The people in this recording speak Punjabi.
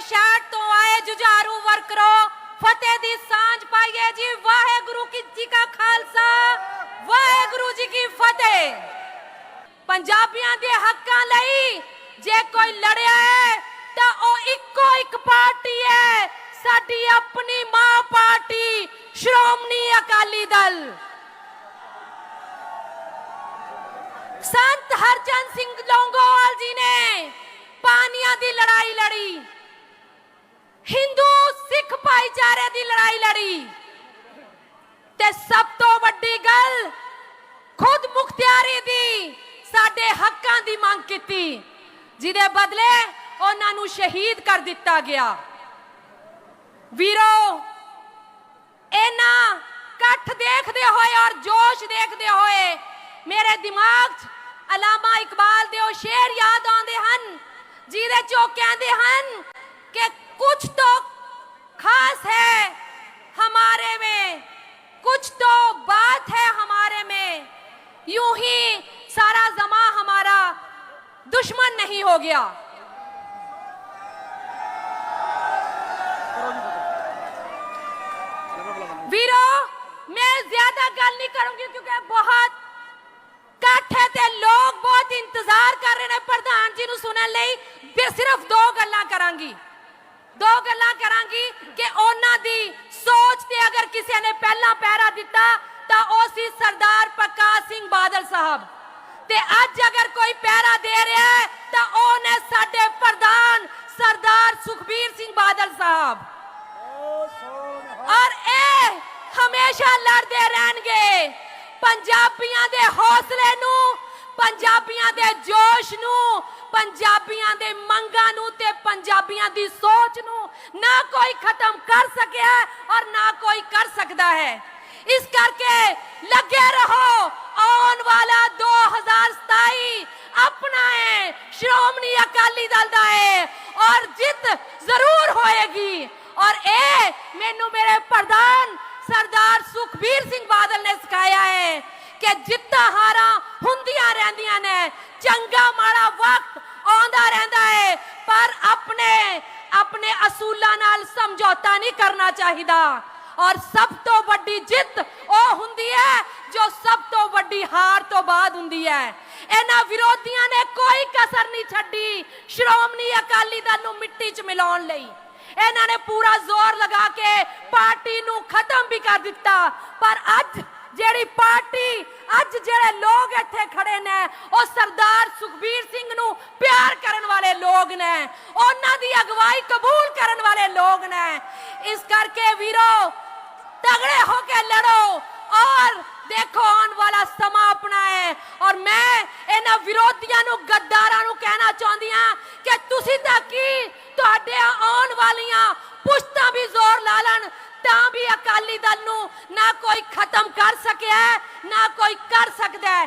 ਸ਼ਹਿਰ ਤੋਂ ਆਏ ਜੁਝਾਰੂ ਵਰਕਰੋ, ਫਤਿਹ ਦੀ ਸਾਂਝ ਪਾਈਏ ਜੀ। ਵਾਹਿਗੁਰੂ ਜੀ ਕਾ ਖਾਲਸਾ, ਵਾਹਿਗੁਰੂ ਜੀ ਕੀ ਫਤਿਹ। ਪੰਜਾਬੀਆਂ ਦੇ ਹੱਕਾਂ ਲਈ ਜੇ ਕੋਈ ਲੜਿਆ ਹੈ, ਤਾਂ ਉਹ ਇੱਕੋ ਇੱਕ ਪਾਰਟੀ ਹੈ, ਸਾਡੀ ਆਪਣੀ ਮਾਂ ਪਾਰਟੀ, ਸ਼੍ਰੋਮਣੀ ਅਕਾਲੀ ਦਲ। ਸੰਤ ਹਰਚੰਦ ਸਿੰਘ ਲੌਂਗੋਵਾਲ ਜੀ ਨੇ ਪਾਨੀਆਂ ਦੀ ਲੜਾਈ ਲੜੀ। ਹਿੰਦੂ ਸਿੱਖ ਭਾਈਚਾਰੇ ਦੀ ਲੜਾਈ ਲੜੀ। ਤੇ ਸਭ ਤੋਂ ਵੱਡੀ ਗੱਲ, ਖੁਦ ਮੁਖਤਿਆਰੀ ਦੀ ਸਾਡੇ ਹੱਕਾਂ ਦੀ ਮੰਗ ਕੀਤੀ। ਜਿਹਦੇ ਬਦਲੇ ਉਹਨਾਂ ਨੂੰ ਸ਼ਹੀਦ ਕਰ ਦਿੱਤਾ ਗਿਆ। ਵੀਰੋ ਇਹਨਾਂ ਇਕੱਠ ਦੇਖਦੇ ਹੋਏ ਔਰ ਜੋਸ਼ ਦੇਖਦੇ ਹੋਏ ਮੇਰੇ ਦਿਮਾਗ 'ਚ ਅਲਾਮਾ ਇਕਬਾਲ ਦੇ ਉਹ ਸ਼ੇਰ ਯਾਦ ਆਉਂਦੇ ਹਨ, ਜਿਹਦੇ 'ਚ ਕਹਿੰਦੇ ਹਨ ਕਿ ਕੁਝ तो खास है हमारे में कुछ तो बात है हमारे में यूं ही सारा जमा हमारा दुश्मन नहीं हो गया ਵੀਰੋ ਮੈਂ ਜ਼ਿਆਦਾ ਗੱਲ ਨਹੀਂ ਕਰੂੰਗੀ ਕਿਉਂਕਿ ਬਹੁਤ ਇਕੱਠ ਹੈ ਤੇ ਲੋਕ ਬਹੁਤ ਇੰਤਜ਼ਾਰ ਕਰ ਰਹੇ ਨੇ ਪ੍ਰਧਾਨ ਜੀ ਨੂੰ ਸੁਣਨ ਲਈ ਤੇ ਸਿਰਫ ਦੋ ਗੱਲਾਂ ਕਰਾਂਗੀ ਦੋ ਗੱਲਾਂ ਕਰਾਂਗੀ ਕਿ ਉਹਨਾਂ ਦੀ ਸੋਚ ਤੇ ਅਗਰ ਕਿਸੇ ਨੇ ਪਹਿਲਾ ਪਹਿਰਾ ਦਿੱਤਾ, ਤਾਂ ਉਹ ਸੀ ਸਰਦਾਰ ਪ੍ਰਕਾਸ਼ ਸਿੰਘ ਬਾਦਲ ਸਾਹਿਬ। ਤੇ ਅੱਜ ਅਗਰ ਕੋਈ ਪਹਿਰਾ ਦੇ ਰਿਹਾ ਹੈ, ਤਾਂ ਉਹ ਨੇ ਸਾਡੇ ਪ੍ਰਧਾਨ ਸਰਦਾਰ ਸੁਖਬੀਰ ਸਿੰਘ ਬਾਦਲ ਸਾਹਿਬ। ਔਰ ਇਹ ਹਮੇਸ਼ਾ ਲੜਦੇ ਰਹਿਣਗੇ। ਪੰਜਾਬੀਆਂ ਦੇ ਹੌਸਲੇ ਨੂੰ, ਪੰਜਾਬੀਆਂ ਦੇ ਜੋਸ਼ ਨੂੰ ਪੰਜਾਬੀਆਂ ਦੇ ਮੰਗਾਂ ਨੂੰ ਤੇ ਪੰਜਾਬੀਆਂ ਦੀ ਸੋਚ ਨੂੰ ਨਾ ਕੋਈ ਖਤਮ ਕਰ ਸਕਿਆ ਔਰ ਨਾ ਕੋਈ ਕਰ ਸਕਦਾ ਹੈ। ਇਸ ਕਰਕੇ ਲੱਗੇ ਰਹੋ, ਆਉਣ ਵਾਲਾ 2027 ਆਪਣਾ ਹੈ, ਸ਼੍ਰੋਮਣੀ ਅਕਾਲੀ ਦਲ ਦਾ ਹੈ ਔਰ ਜਿੱਤ ਜ਼ਰੂਰ ਹੋਏਗੀ। ਔਰ ਇਹ ਮੈਨੂੰ ਮੇਰੇ ਪ੍ਰਧਾਨ ਸਰਦਾਰ ਸੁਖਬੀਰ ਸਿੰਘ ਬਾਦਲ ਨੇ ਸਿਖਾਇਆ ਹੈ ਕਿ ਜਿੱਤਾਂ ਹਾਰਾਂ ਹੁੰਦੀਆਂ ਰਹਿੰਦੀਆਂ ਨੇ, ਚੰਗਾ ਮਾੜਾ ਵਕਤ ਆਉਂਦਾ ਰਹਿੰਦਾ ਹੈ ਪਰ ਆਪਣੇ ਅਸੂਲਾਂ ਨਾਲ ਸਮਝੌਤਾ ਨਹੀਂ ਕਰਨਾ ਚਾਹੀਦਾ। ਔਰ ਸਭ ਤੋਂ ਵੱਡੀ ਜਿੱਤ ਉਹ ਹੁੰਦੀ ਹੈ, ਜੋ ਸਭ ਤੋਂ ਵੱਡੀ ਹਾਰ ਤੋਂ ਬਾਅਦ ਹੁੰਦੀ ਹੈ। ਇਹਨਾਂ ਵਿਰੋਧੀਆਂ ਨੇ ਕੋਈ ਕਸਰ ਨਹੀਂ ਛੱਡੀ। ਸ਼੍ਰੋਮਣੀ ਅਕਾਲੀ ਦਲ ਨੂੰ ਮਿੱਟੀ 'ਚ ਮਿਲਾਉਣ ਲਈ। ਇਹਨਾਂ ਨੇ ਪੂਰਾ ਜ਼ੋਰ ਲਗਾ ਕੇ ਪਾਰਟੀ ਨੂੰ ਖਤਮ ਵੀ ਕਰ ਦਿੱਤਾ। ਪਰ ਅੱਜ ਜਿਹੜੀ ਪਾਰਟੀ ਅੱਜ ਜਿਹੜੇ ਲੋਕ ਇੱਥੇ ਖੜੇ ਨੇ, ਉਹ ਸਰਦਾਰ ਸੁਖਬੀਰ ਸਿੰਘ ਨੂੰ ਪਿਆਰ ਕਰਨ ਵਾਲੇ ਲੋਕ ਨੇ, ਉਹਨਾਂ ਦੀ ਅਗਵਾਈ ਕਬੂਲ ਕਰਨ ਵਾਲੇ ਲੋਕ ਨੇ। ਇਸ ਕਰਕੇ ਵੀਰੋ, ਤਗੜੇ ਹੋ ਕੇ ਲੜੋ ਔਰ ਦੇਖੋ, ਆਉਣ ਵਾਲਾ ਸਮਾਂ ਆਪਣਾ ਹੈ। ਔਰ ਮੈਂ ਇਹਨਾਂ ਵਿਰੋਧੀਆਂ ਨੂੰ, ਗੱਦਾਰਾਂ ਨੂੰ ਕਹਿਣਾ ਚਾਹੁੰਦੀ ਹਾਂ ਕਿ ਤੁਸੀਂ ਤਾਂ ਅਕਾਲੀ ਦਲ ਨੂੰ ਨਾ ਕੋਈ ਖਤਮ ਕਰ ਸਕਿਆ ਨਾ ਕੋਈ ਕਰ ਸਕਦਾ। ਹੈ